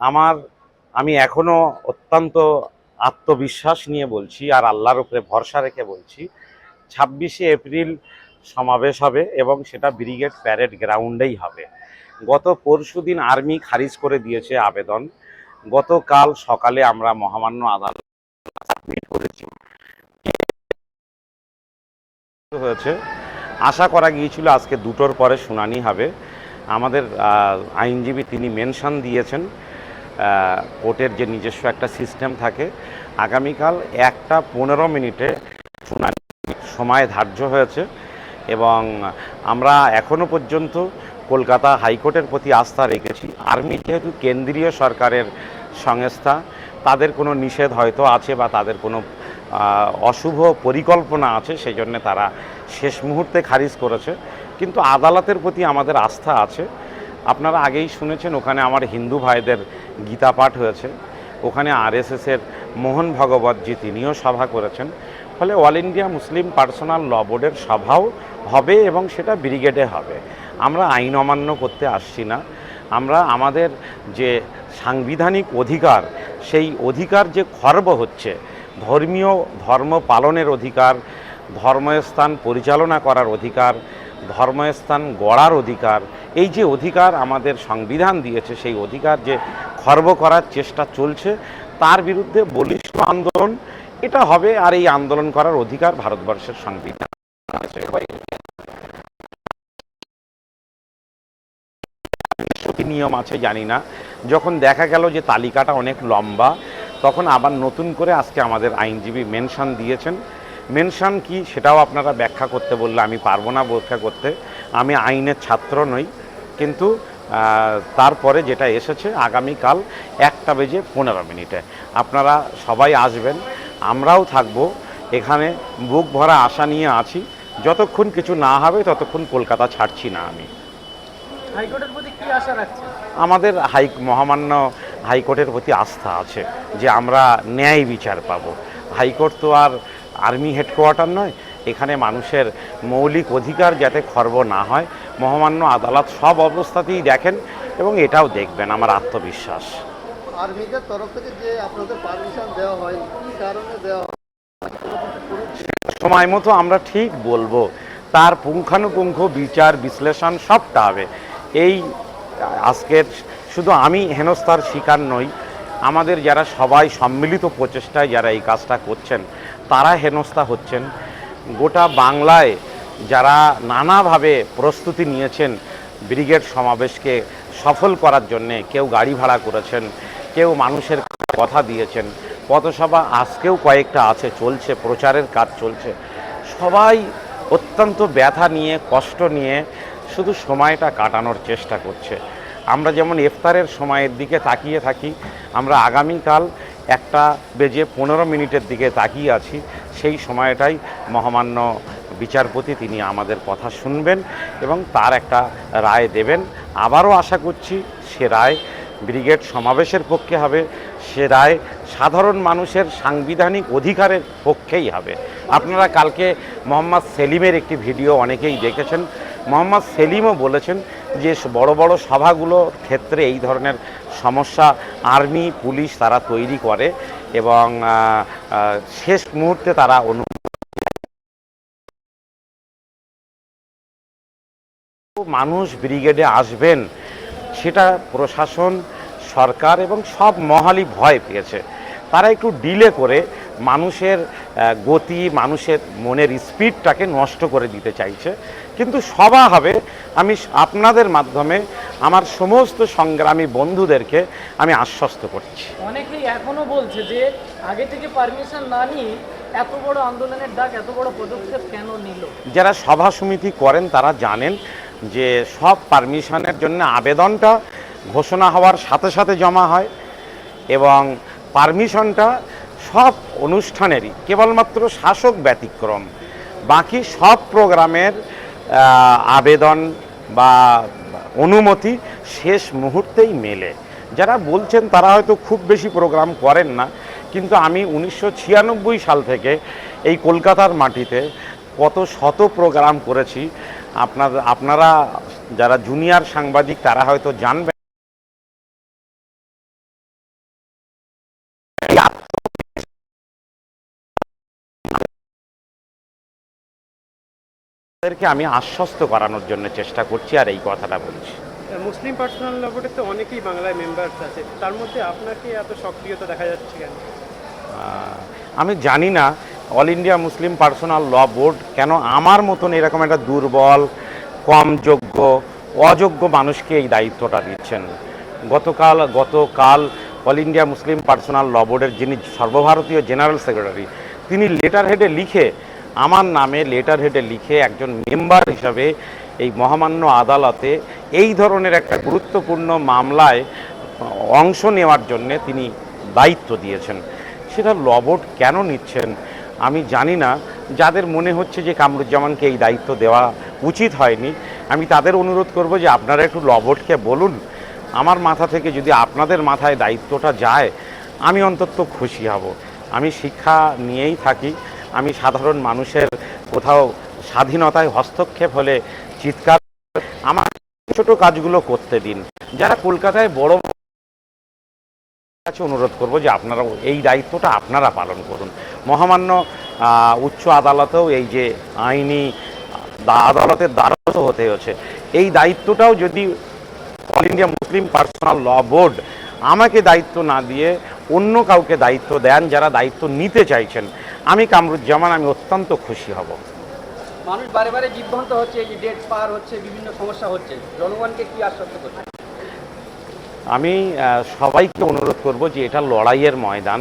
আমার, আমি এখনও অত্যন্ত আত্মবিশ্বাস নিয়ে বলছি আর আল্লাহর উপরে ভরসা রেখে বলছি, ছাব্বিশে এপ্রিল সমাবেশ হবে এবং সেটা ব্রিগেড প্যারেড গ্রাউন্ডেই হবে। গত পরশু দিন আর্মি খারিজ করে দিয়েছে আবেদন। গতকাল সকালে আমরা মহামান্য আদালত করেছি। হয়েছে। আশা করা গিয়েছিল আজকে দুটোর পরে শুনানি হবে। আমাদের আইনজীবী তিনি মেনশন দিয়েছেন। কোর্টের যে নিজস্ব একটা সিস্টেম থাকে, আগামীকাল একটা পনেরো মিনিটে শুনানি সময় ধার্য হয়েছে এবং আমরা এখনও পর্যন্ত কলকাতা হাইকোর্টের প্রতি আস্থা রেখেছি। আর্মি যেহেতু কেন্দ্রীয় সরকারের সংস্থা, তাদের কোনো নিষেধ হয়তো আছে বা তাদের কোনো অশুভ পরিকল্পনা আছে সেই জন্য তারা শেষ মুহূর্তে খারিজ করেছে। কিন্তু আদালতের প্রতি আমাদের আস্থা আছে। আপনারা আগেই শুনেছেন, ওখানে আমার হিন্দু ভাইদের গীতা পাঠ হয়েছে। ওখানে আরএসএসের মোহন ভগবতজি তিনিও সভা করেছেন। ফলে All India Muslim Personal Law বোর্ডের সভাও হবে এবং সেটা ব্রিগেডে হবে। আমরা আইন অমান্য করতে আসছি না। আমরা আমাদের যে সাংবিধানিক অধিকার, সেই অধিকার যে খর্ব হচ্ছে, ধর্মীয় ধর্ম পালনের অধিকার, ধর্মস্থান পরিচালনা করার অধিকার ধর্মস্থান গড়ার অধিকার, এই যে অধিকার আমাদের সংবিধান দিয়েছে, সেই অধিকার যে খর্ব করার চেষ্টা চলছে, তার বিরুদ্ধে বলিষ্ঠ আন্দোলন, এটা হবে আর এই আন্দোলন করার অধিকার ভারতবর্ষের সংবিধান নিয়ম আছে জানি না। যখন দেখা গেল যে তালিকাটা অনেক লম্বা, তখন আবার নতুন করে আজকে আমাদের আইনজীবী মেনশন দিয়েছেন মেনশন কি সেটাও আপনারা ব্যাখ্যা করতে বললে আমি পারব না ব্যাখ্যা করতে। আমি আইনের ছাত্র নই কিন্তু তারপরে যেটা এসেছে আগামীকাল একটা বেজে পনেরো মিনিটে। আপনারা সবাই আসবেন আমরাও থাকব এখানে বুক ভরা আশা নিয়ে আছি। যতক্ষণ কিছু না হবে ততক্ষণ কলকাতা ছাড়ছি না আমি। হাইকোর্টের প্রতি কি আশা রাখছেন? আমাদের হাই মহামান্য হাইকোর্টের প্রতি আস্থা আছে যে আমরা ন্যায় বিচার পাব। হাইকোর্ট তো আর আর্মি হেডকোয়ার্টার নয় এখানে মানুষের মৌলিক অধিকার যাতে খর্ব না হয় মহামান্য আদালত সব অবস্থাতেই দেখেন এবং এটাও দেখবেন আমার আত্মবিশ্বাস। আর্মিদের তরফ থেকে যে আপনাদের পারমিশন দেওয়া হয় কি কারণে দেওয়া হয় সময় মতো আমরা ঠিক বলব তার পুঙ্খানুপুঙ্খ বিচার বিশ্লেষণ সবটা হবে। এই আজকের শুধু আমি হেনস্থার শিকার নই আমাদের যারা সবাই সম্মিলিত প্রচেষ্টায় যারা এই কাজটা করছেন তারা হেনস্থা হচ্ছেন। গোটা বাংলায় যারা নানাভাবে প্রস্তুতি নিয়েছেন ব্রিগেড সমাবেশকে সফল করার জন্যে, কেউ গাড়ি ভাড়া করেছেন, কেউ মানুষের কথা দিয়েছেন, পথসভা আজকেও কয়েকটা আছে, চলছে, প্রচারের কাজ চলছে। সবাই অত্যন্ত ব্যথা নিয়ে, কষ্ট নিয়ে শুধু সময়টা কাটানোর চেষ্টা করছে। আমরা যেমন ইফতারের সময়ের দিকে তাকিয়ে থাকি, আমরা আগামীকাল একটা বেজে পনেরো মিনিটের দিকে তাকিয়ে আছি। সেই সময়টাই মহামান্য বিচারপতি তিনি আমাদের কথা শুনবেন এবং তার একটা রায় দেবেন। আবারও আশা করছি সে রায় ব্রিগেড সমাবেশের পক্ষে হবে। সে রায় সাধারণ মানুষের সাংবিধানিক অধিকারের পক্ষেই হবে। আপনারা কালকে মোহাম্মদ সেলিমের একটি ভিডিও অনেকেই দেখেছেন। মোহাম্মদ সেলিমও বলেছেন যে, বড় বড় সভাগুলোর ক্ষেত্রে এই ধরনের সমস্যা আর্মি, পুলিশ তারা তৈরি করে এবং শেষ মুহূর্তে তারা অনু মানুষ ব্রিগেডে আসবেন, সেটা প্রশাসন, সরকার এবং সব মহালি ভয় পেয়েছে। তারা একটু ডিলে করে মানুষের গতি মানুষের মনের স্পিডটাকে নষ্ট করে দিতে চাইছে। কিন্তু সভা হবে আমি আপনাদের মাধ্যমে আমার সমস্ত সংগ্রামী বন্ধুদেরকে আমি আশ্বস্ত করছি। অনেকেই এখনও বলছে যে আগে থেকে পারমিশন না নিয়ে এত বড় আন্দোলনের ডাক এত বড় পদক্ষেপ কেন নিল? যারা সভা সমিতি করেন তারা জানেন যে সব পারমিশনের জন্য আবেদনটা ঘোষণা হওয়ার সাথে সাথে জমা হয় এবং পারমিশনটা সব অনুষ্ঠানেরই কেবলমাত্র শাসক ব্যতিক্রম। বাকি সব প্রোগ্রামের আবেদন বা অনুমতি শেষ মুহূর্তেই মেলে। যারা বলছেন তারা হয়তো খুব বেশি প্রোগ্রাম করেন না, কিন্তু আমি উনিশশো ছিয়ানব্বই সাল থেকে এই কলকাতার মাটিতে কত শত প্রোগ্রাম করেছি। আপনার, আপনারা যারা জুনিয়র সাংবাদিক তারা হয়তো জানবেন তাদেরকে আমি আশ্বস্ত করানোর জন্য চেষ্টা করছি আর এই কথাটা বলছি। মুসলিম পার্সোনাল লবটে তো অনেকেই বাংলায় মেম্বার্স আছে। তার মধ্যে আপনাকে এত সক্রিয়তা দেখা যাচ্ছে কেন? আমি জানি না All India Muslim Personal Law Board কেন আমার মতন এরকম একটা দুর্বল কম যোগ্য অযোগ্য মানুষকে এই দায়িত্বটা দিচ্ছেন। গতকাল গতকাল All India Muslim Personal Law বোর্ডের যিনি সর্বভারতীয় জেনারেল সেক্রেটারি তিনি লেটার হেডে লিখে আমার নামে লেটার হেডে লিখে একজন মেম্বার হিসাবে এই মহামান্য আদালতে এই ধরনের একটা গুরুত্বপূর্ণ মামলায় অংশ নেওয়ার জন্যে তিনি দায়িত্ব দিয়েছেন। সেটা লবট কেন নিচ্ছেন আমি জানি না। যাদের মনে হচ্ছে যে কামরুজ্জামানকে এই দায়িত্ব দেওয়া উচিত হয়নি, আমি তাদের অনুরোধ করব যে আপনারা একটু লবটকে বলুন। আমার মাথা থেকে যদি আপনাদের মাথায় দায়িত্বটা যায়, আমি অন্তত খুশি হব। আমি শিক্ষা নিয়েই থাকি। আমি সাধারণ মানুষের কোথাও স্বাধীনতায় হস্তক্ষেপ হলে চিৎকার আমার ছোট কাজগুলো করতে দিন। যারা কলকাতায় বড় কাছে অনুরোধ করব যে আপনারা এই দায়িত্বটা আপনারা পালন করুন। মহামান্য উচ্চ আদালতেও এই যে আইনি আদালতের দ্বারস্থ হতে হচ্ছে এই দায়িত্বটাও যদি All India Muslim Personal Law Board আমাকে দায়িত্ব না দিয়ে অন্য কাউকে দায়িত্ব দেন যারা দায়িত্ব নিতে চাইছেন। আমি কামরুজ্জামান আমি অত্যন্ত খুশি হব। মানুষ বারে বারে বিভ্রান্ত হচ্ছে যে ডেট পার হচ্ছে বিভিন্ন সমস্যা হচ্ছে। জনগণকে কি আশ্বস্ত করছে আমি সবাইকে অনুরোধ করব যে এটা লড়াইয়ের ময়দান।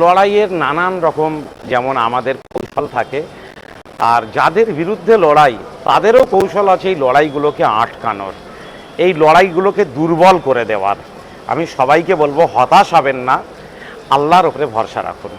লড়াইয়ের নানান রকম যেমন আমাদের কৌশল থাকে আর যাদের বিরুদ্ধে লড়াই তাদেরও কৌশল আছে এই লড়াইগুলোকে আটকানোর। এই লড়াইগুলোকে দুর্বল করে দেওয়ার। আমি সবাইকে বলব হতাশ হবেন না। আল্লাহর উপরে ভরসা রাখুন।